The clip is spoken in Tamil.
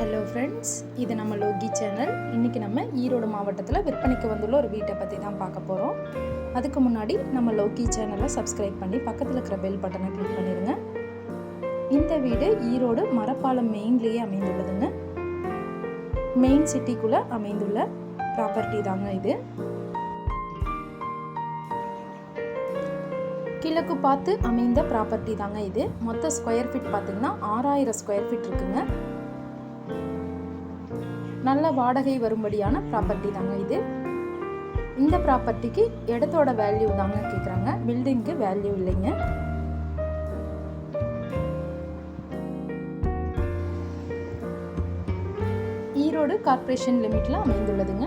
ஹலோ ஃப்ரெண்ட்ஸ் இது நம்ம லோகி சேனல். இன்றைக்கி நம்ம ஈரோடு மாவட்டத்தில் விற்பனைக்கு வந்துள்ள ஒரு வீட்டை பற்றி தான் பார்க்க போகிறோம் அதுக்கு முன்னாடி நம்ம லோகி சேனலை சப்ஸ்கிரைப் பண்ணி பக்கத்தில் இருக்கிற பெல் பட்டனை கிளிக் பண்ணிடுங்க இந்த வீடு ஈரோடு மரப்பாலம் மெயின்லேயே அமைந்துள்ளதுங்க. மெயின் சிட்டிக்குள்ளே அமைந்துள்ள ப்ராப்பர்ட்டி தாங்க இது. கிழக்கு பார்த்து அமைந்த ப்ராப்பர்ட்டி தாங்க இது. மொத்த ஸ்கொயர் ஃபீட் பார்த்திங்கன்னா ஆறாயிரம் ஸ்கொயர் ஃபீட் இருக்குங்க. நல்ல வாடகை வரும்படியான ப்ராப்பர்ட்டி தாங்க இது. இந்த ப்ராப்பர்ட்டிக்கு இடத்தோட வேல்யூ தாங்க கேட்குறாங்க பில்டிங்க்கு வேல்யூ இல்லைங்க. ஈரோடு கார்ப்பரேஷன் லிமிட்ல அமைந்துள்ளதுங்க.